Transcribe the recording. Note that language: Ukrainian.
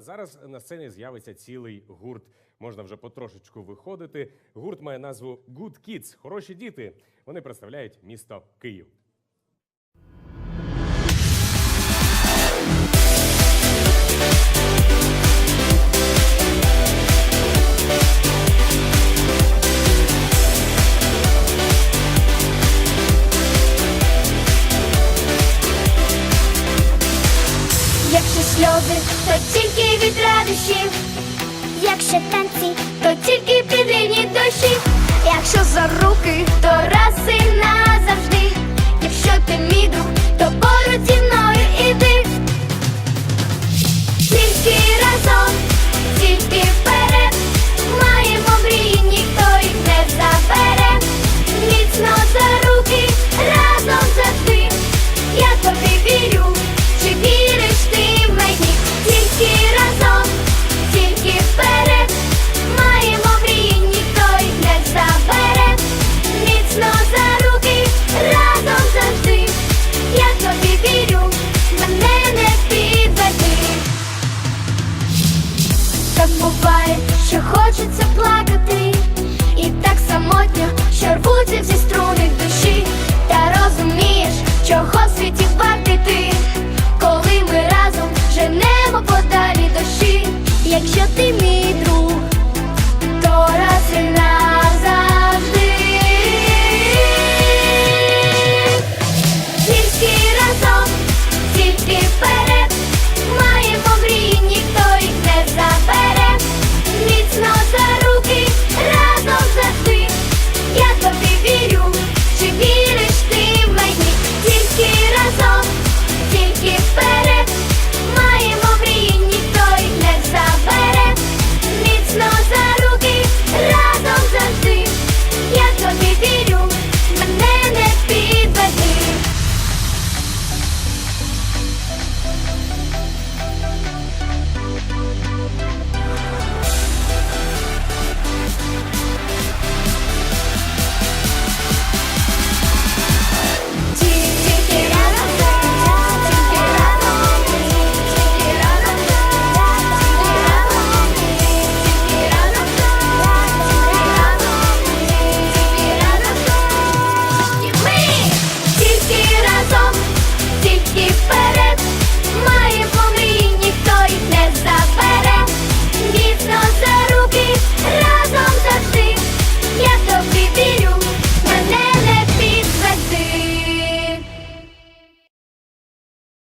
Зараз на сцені з'явиться цілий гурт. Можна вже потрошечку виходити. Гурт має назву Good Kids – хороші діти. Вони представляють місто Київ. Якщо сльози, то тільки від радощів, Якщо танці, то тільки під рівні дощі. Якщо за руки,